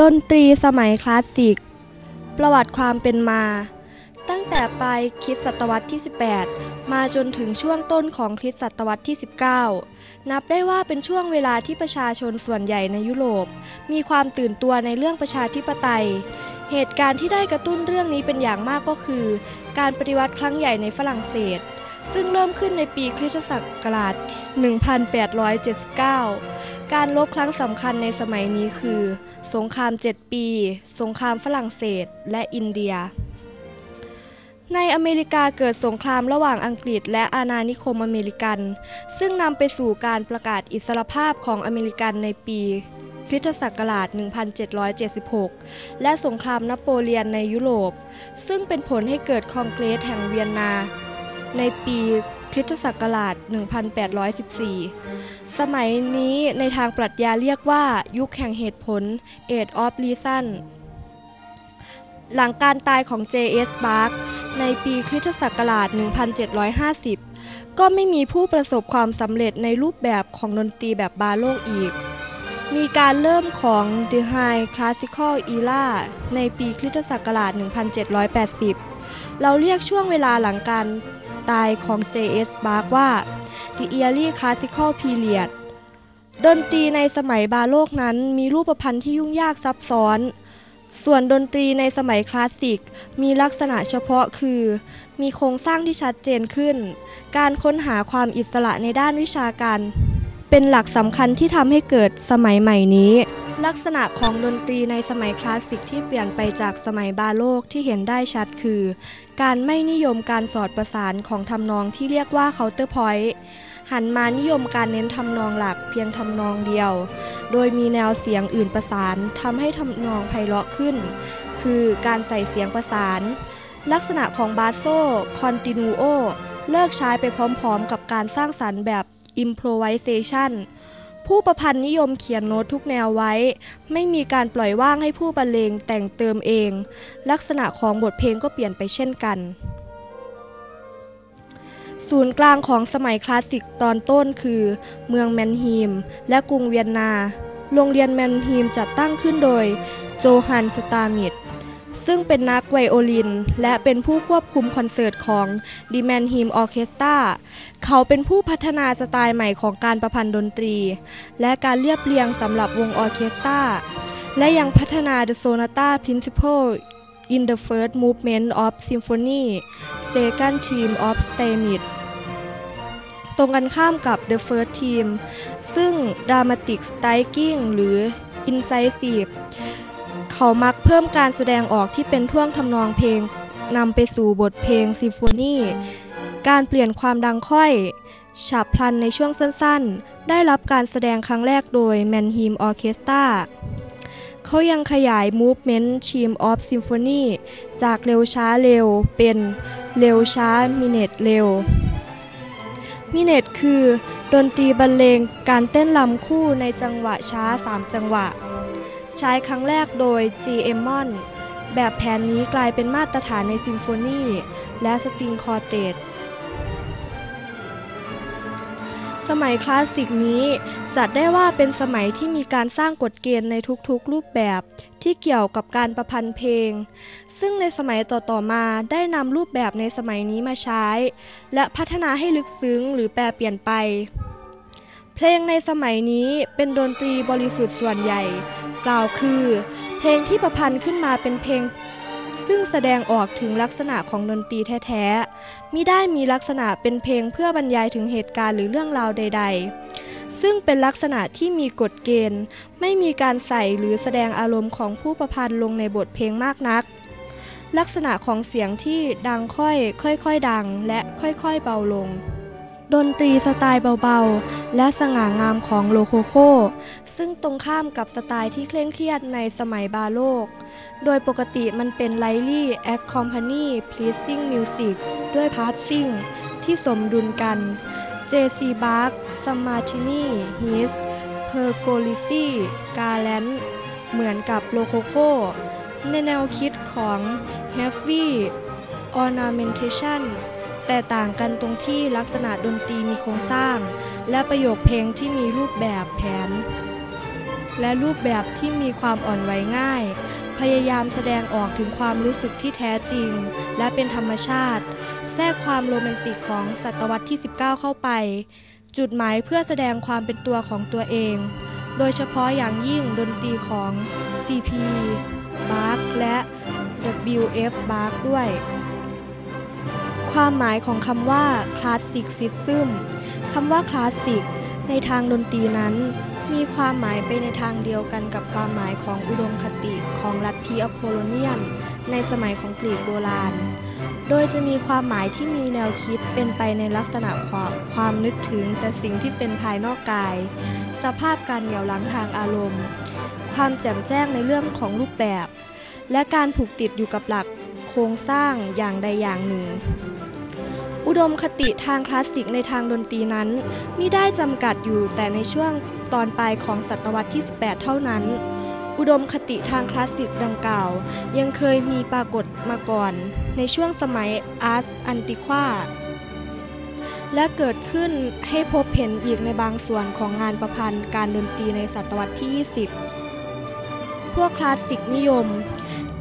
ดนตรีสมัยคลาสสิก ประวัติความเป็นมา ตั้งแต่ปลายคริสตศตวรรษที่ 18 มาจนถึงช่วงต้นของคริสตศตวรรษที่ 19 นับได้ว่าเป็นช่วงเวลาที่ประชาชนส่วนใหญ่ในยุโรป มีความตื่นตัวในเรื่องประชาธิปไตย เหตุการณ์ที่ได้กระตุ้นเรื่องนี้เป็นอย่างมากก็คือ การปฏิวัติครั้งใหญ่ในฝรั่งเศสซึ่งเริ่มขึ้นในปีคริสตศักราช 1879 การลบครั้งสำคัญในสมัยนี้คือ สงคราม 7 ปี สงครามฝรั่งเศส และอินเดีย ในอเมริกาเกิดสงครามระหว่างอังกฤษ และอาณานิคมอเมริกัน ซึ่งนำไปสู่การประกาศอิสรภาพของอเมริกันในปีคริสตศักราช 1776 และสงครามนโปเลียนในยุโรป ซึ่งเป็นผลให้เกิดคองเกรสแห่งเวียนนา ในปี คริสตศักราช 1814 สมัยนี้ในทางปรัชญาเรียกว่ายุคแห่งเหตุผล Age of Reason หลังการตายของ J.S. Bach ในปีคริสตศักราช 1750 ก็ไม่มีผู้ประสบความสำเร็จในรูปแบบของดนตรีแบบบาโลกอีก มีการเริ่มของ The High Classical Era ในปีคริสตศักราช 1780 เราเรียกช่วงเวลาหลังการ ตายของ J.S. Bach ว่า The Early Classical Period ดนตรีในสมัยบาโลกนั้นมีรูปพรรณที่ยุ่งยากซับซ้อน ส่วนดนตรีในสมัยคลาสสิก มีลักษณะเฉพาะคือ มีโครงสร้างที่ชัดเจนขึ้น การค้นหาความอิสระในด้านวิชาการ เป็นหลักสำคัญที่ทำให้เกิดสมัยใหม่นี้ ลักษณะของดนตรีในสมัยคลาสสิกที่เปลี่ยนไปจากสมัยบาโลกที่เห็นได้ชัดคือ การไม่นิยมการสอดประสานของทำนองที่เรียกว่า counterpoint หันมานิยมการเน้นทำนองหลักเพียงทำนองเดียว โดยมีแนวเสียงอื่นประสานทำให้ทำนองไพเราะขึ้น คือการใส่เสียงประสาน ลักษณะของบาโซคอนตินูโอเลิกใช้ไปพร้อมๆ กับการสร้างสรรค์แบบ improvisation ผู้ประพันธ์นิยมเขียนโน้ตทุกแนวไว้ ไม่มีการปล่อยว่างให้ผู้บรรเลงแต่งเติมเอง ลักษณะของบทเพลงก็เปลี่ยนไปเช่นกัน ศูนย์กลางของสมัยคลาสสิกตอนต้นคือ เมืองแมนฮีม และกรุงเวียนนา โรงเรียนแมนฮีมจัดตั้งขึ้นโดย โจฮันสตามิด ซึ่งเป็นนักไวโอลิน และเป็นผู้ควบคุมคอนเสิร์ตของดีแมนฮีมออเคสตราเขาเป็นผู้พัฒนาสไตล์ใหม่ของการประพันธ์ดนตรี และการเรียบเรียงสำหรับวงออเคสตราและยังพัฒนา The Sonata Principle in the First Movement of Symphony Second Theme of Stained ตรงกันข้ามกับ The First Theme ซึ่ง Dramatic Striking หรือ Incisive เขามักเพิ่มการแสดงออกที่เป็นท่วงทำนองเพลงนำไปสู่บทเพลงซิมโฟนีการเปลี่ยนความดังค่อยฉับพลันในช่วงสั้นๆ ได้รับการแสดงครั้งแรกโดยแมนฮีมออเคสตราเขายังขยาย Movement Theme of Symphony จากเร็วช้าเร็วเป็นเร็วช้ามิเนตเร็ว มิเนตคือ ดนตรีบรรเลงการเต้นลำคู่ในจังหวะช้า 3 จังหวะ ใช้ครั้งแรกโดย G. e m m o n แบบแผนนี้กลายเป็นมาตรฐานในซิมโฟนีและสตริงคอร์เตตสมัยคลาสสิกนี้จัดได้ว่าเป็นสมัยที่มีการสร้างกฎเกณฑ์ในทุกๆรูปแบบที่เกี่ยวกับการประพันธ์เพลง ซึ่งในสมัยต่อๆมาได้นำรูปแบบในสมัยนี้มาใช้ และพัฒนาให้ลึกซึ้งหรือแปลเปลี่ยนไป เพลงในสมัยนี้เป็นดนตรีบริสุทธิ์ส่วนใหญ่ กล่าวคือ เพลงที่ประพันธ์ขึ้นมาเป็นเพลง ซึ่งแสดงออกถึงลักษณะของดนตรีแท้ๆมิได้มีลักษณะเป็นเพลงเพื่อบรรยายถึงเหตุการณ์หรือเรื่องราวใด ๆ ซึ่งเป็นลักษณะที่มีกฎเกณฑ์ ไม่มีการใส่หรือแสดงอารมณ์ของผู้ประพันธ์ลงในบทเพลงมากนัก ลักษณะของเสียงที่ดังค่อย ค่อยๆดัง และค่อยๆเบาลง ดนตรีสไตล์เบาๆ และสง่างามของโลโคโค ซึ่งตรงข้ามกับสไตล์ที่เคร่งเครียดในสมัยบาโลก โดยปกติมันเป็นไลลี่แอคคอมพานีพลีซิ่งมิวสิกด้วยพาร์ทซิ่งที่สมดุลกัน J.C. Bach s m a r t i n i His p e r g o l i s i g a r l a n d เหมือนกับโลโคโค ในแนวคิดของ Heavy Ornamentation แต่ต่างกันตรงที่ลักษณะดนตรีมีโครงสร้าง และประโยคเพลงที่มีรูปแบบแผน และรูปแบบที่มีความอ่อนไหวง่าย พยายามแสดงออกถึงความรู้สึกที่แท้จริง และเป็นธรรมชาติ แทรกความโรแมนติกของศตวรรษที่ 19 เข้าไป จุดหมายเพื่อแสดงความเป็นตัวของตัวเอง โดยเฉพาะอย่างยิ่งดนตรีของ CP Bach และ WF Bach ด้วย ความหมายของคำว่า Classic System คำว่า Classic ในทางดนตรีนั้น มีความหมายไปในทางเดียวกันกับความหมายของอุดมคติของลัทธิอโพโลเนียน ในสมัยของกรีกโบราณ โดยจะมีความหมายที่มีแนวคิดเป็นไปในลักษณะความความนึกถึงแต่สิ่งที่เป็นภายนอกกาย สภาพการเหนี่ยวลังทางอารมณ์ ความแจ่มแจ้งในเรื่องของรูปแบบ และการผูกติดอยู่กับหลักโครงสร้างอย่างใดอย่างหนึ่ง อุดมคติทางคลาสสิกในทางดนตรีนั้นมิได้จำกัดอยู่แต่ในช่วงตอนปลายของศตวรรษที่ 18 เท่านั้น อุดมคติทางคลาสสิกดังกล่าว ยังเคยมีปรากฏมาก่อน ในช่วงสมัยอาร์สอันติควาและเกิดขึ้นให้พบเห็นอีกในบางส่วนของงานประพันธ์การดนตรีในศตวรรษที่ 20 พวกคลาสสิกนิยม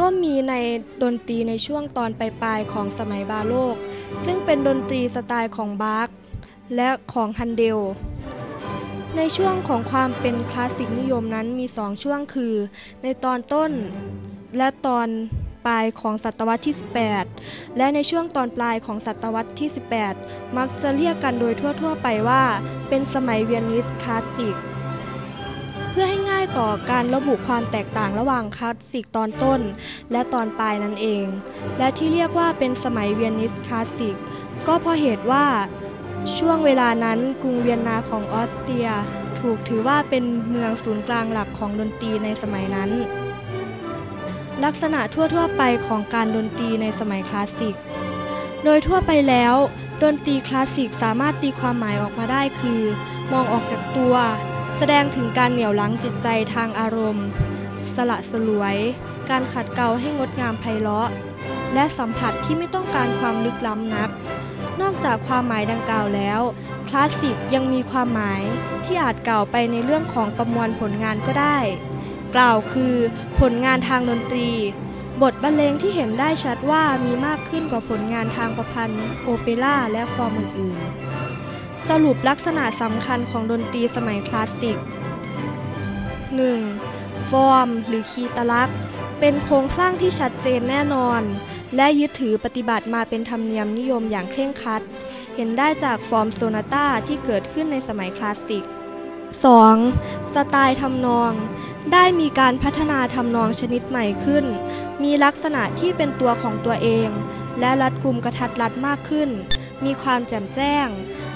ก็มีในดนตรีในช่วงตอนปลายๆของสมัยบาโลก ซึ่งเป็นดนตรีสไตล์ของบาร์กและของฮันเดล ในช่วงของความเป็นคลาสสิกนิยมนั้นมีสองช่วงคือ ในตอนต้นและตอนปลายของศตวรรษที่ 18 และในช่วงตอนปลายของศตวรรษที่ 18 มักจะเรียกกันโดยทั่ว ๆ ไปว่า เป็นสมัยเวียนนิสคลาสสิก ง่ายต่อการระบุความแตกต่างระหว่างคลาสสิกตอนต้น และตอนปลายนั่นเอง และที่เรียกว่าเป็นสมัยเวียนนิสคลาสสิก ก็เพราะเหตุว่า ช่วงเวลานั้นกรุงเวียนนาของออสเตรีย ถูกถือว่าเป็นเมืองศูนย์กลางหลักของดนตรีในสมัยนั้น ลักษณะทั่วๆไปของการดนตรีในสมัยคลาสสิก โดยทั่วไปแล้วดนตรีคลาสสิกสามารถตีความหมายออกมาได้คือ มองออกจากตัว แสดงถึงการเหนี่ยวลังจิตใจทางอารมณ์ สละสลวย การขัดเกลาให้งดงามไพเราะ และสัมผัสที่ไม่ต้องการความลึกล้ำนัก นอกจากความหมายดังกล่าวแล้ว คลาสสิกยังมีความหมายที่อาจกล่าวไปในเรื่องของประมวลผลงานก็ได้ กล่าวคือผลงานทางดนตรี บทบรรเลงที่เห็นได้ชัดว่ามีมากขึ้นกว่าผลงานทางประพันธ์ โอเปร่าและฟอร์มอื่นๆ สรุปลักษณะสำคัญของดนตรีสมัยคลาสสิก 1. ฟอร์ม หรือคีตลักษณ์เป็นโครงสร้างที่ชัดเจนแน่นอน และยึดถือปฏิบัติมาเป็นธรรมเนียมนิยมอย่างเคร่งครัด เห็นได้จากฟอร์มโซนาต้าที่เกิดขึ้นในสมัยคลาสสิก 2. สไตล์ทำนอง ได้มีการพัฒนาทำนองชนิดใหม่ขึ้น มีลักษณะที่เป็นตัวของตัวเอง และรัดกุมกระทัดรัดมากขึ้น มีความแจ่มแจ้ง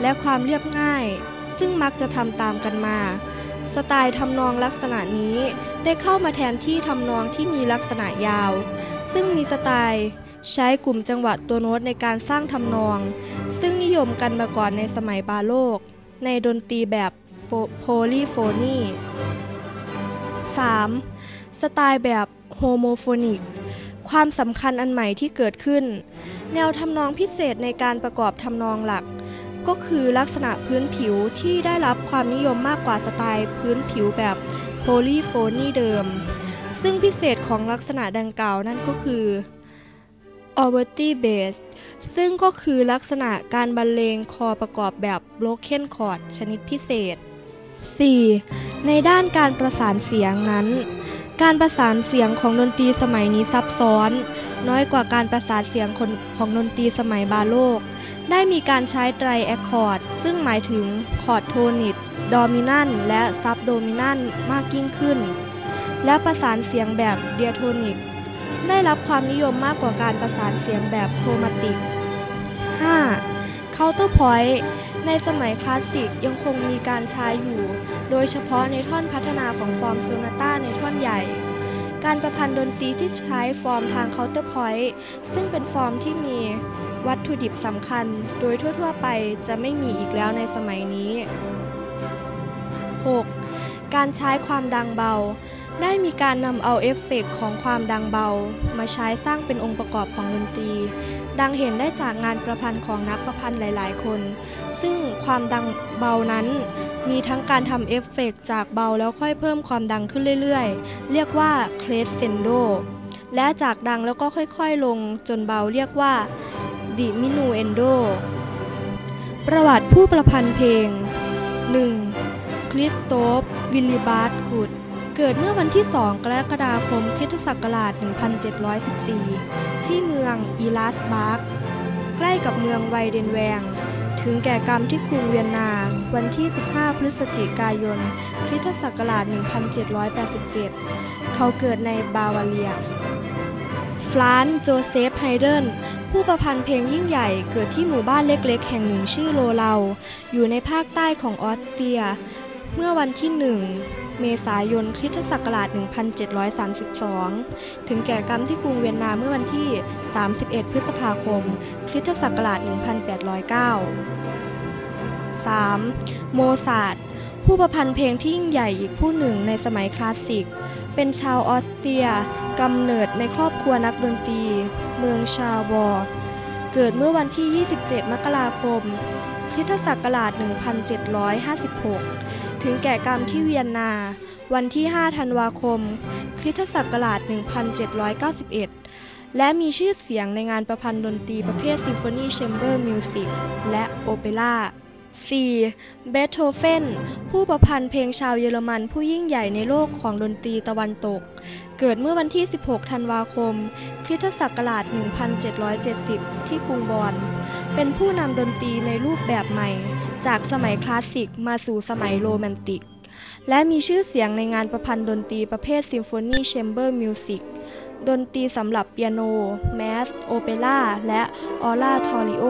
และความเรียบง่าย ซึ่งมักจะทำตามกันมา สไตล์ทำนองลักษณะนี้ได้เข้ามาแทนที่ทำนองที่มีลักษณะยาว ซึ่งมีสไตล์ใช้กลุ่มจังหวะตัวโน้ตในการสร้างทำนอง ซึ่งนิยมกันมาก่อนในสมัยบาโลก ในดนตรีแบบโพลีโฟนี 3. สไตล์แบบโฮโมโฟนิก ความสำคัญอันใหม่ที่เกิดขึ้น แนวทำนองพิเศษในการประกอบทำนองหลัก ก็คือลักษณะพื้นผิวที่ได้รับความนิยมมากกว่าสไตล์พื้นผิวแบบโพลีโฟนีเดิม ซึ่งพิเศษของลักษณะดังกล่าวนั่นก็คือ o v e r t y bass ซึ่งก็คือลักษณะการบรรเลงคอประกอบแบบ broken chord ชนิดพิเศษ 4. ในด้านการประสานเสียงนั้น การประสานเสียงของดนตรีสมัยนี้ซับซ้อน น้อยกว่าการประสานเสียงของดนตรีสมัยบาโลก ได้มีการใช้ไตรแอคคอร์ดซึ่งหมายถึงคอร์ดโทนิตดอมินันและซับโดมินันมากยิ่งขึ้น และประสานเสียงแบบเดียโทนิก ได้รับความนิยมมากกว่าการประสานเสียงแบบโครมาติก 5. Counterpoint ในสมัยคลาสสิกยังคงมีการใช้อยู่ โดยเฉพาะในท่อนพัฒนาของฟอร์มโซนาต้าในท่อนใหญ่ การประพันธ์ดนตรีที่ใช้ฟอร์มทาง Counterpoint ซึ่งเป็นฟอร์มที่มี วัตถุดิบสำคัญโดยทั่ว ๆ ไปจะไม่มีอีกแล้วในสมัยนี้ 6. การใช้ความดังเบา ได้มีการนำเอาเอฟเฟกต์ของความดังเบา มาใช้สร้างเป็นองค์ประกอบของดนตรี ดังเห็นได้จากงานประพันธ์ของนักประพันธ์หลาย ๆ คน ซึ่งความดังเบานั้นมีทั้งการทำเอฟเฟกต์จากเบาแล้วค่อยเพิ่มความดังขึ้นเรื่อยๆ เรียกว่าเคลสเซนโด และจากดังแล้วก็ค่อยๆลงจนเบาเรียกว่า ดิมินูเอนโด ประวัติผู้ประพันธ์เพลง 1. คริสโตฟวิลลิบาร์ตกุดเกิดเมื่อวันที่ 2 กรกฎาคมคิศักราช1714 ที่เมืองอีลาสบาร์กใกล้กับเมืองไวเดนแวง ถึงแก่กรรมที่กรุงเวียนนา วันที่ 15 พฤศจิกายนคริสตศักราช1787 เขาเกิดในบาวาเรีย ฟรานโจเซฟไฮเดน ผู้ประพันธ์เพลงยิ่งใหญ่เกิดที่หมู่บ้านเล็กๆ แห่งหนึ่งชื่อโลเลาอยู่ในภาคใต้ของออสเตรีย เมื่อวันที่1เมษายนคริสตศักราช 1732 ถึงแก่กรรมที่กรุงเวียนนาเมื่อวันที่ 31 พฤษภาคม คริสตศักราช 1809 3. โมซาร์ทผู้ประพันธ์เพลงที่ยิ่งใหญ่อีกผู้หนึ่งในสมัยคลาสสิก เป็นชาวออสเตรียกำเนิดในครอบครัวนักดนตรี เมืองชาบอร์เกิดเมื่อวันที่ 27 มกราคมคริสตศักราช 1756 ถึงแก่กรรมที่เวียนนา วันที่ 5 ธันวาคมคริสตศักราช 1791 และมีชื่อเสียงในงานประพันธ์ดนตรีประเภทซิมโฟนีแชมเบอร์มิวสิกและโอเปร่า 4. เบโธเฟนผู้ประพันธ์เพลงชาวเยอรมันผู้ยิ่งใหญ่ในโลกของดนตรีตะวันตก เกิดเมื่อวันที่ 16 ธันวาคมคริสตศักราช 1770 ที่กรุงบอนเป็นผู้นำดนตรีในรูปแบบใหม่ จากสมัยคลาสสิกมาสู่สมัยโรแมนติก และมีชื่อเสียงในงานประพันธ์ดนตรีประเภทซิมโฟนีแชมเบอร์มิวสิกดนตรีสำหรับเปียโน แมส โอเปร่า และออร่าทอริโอ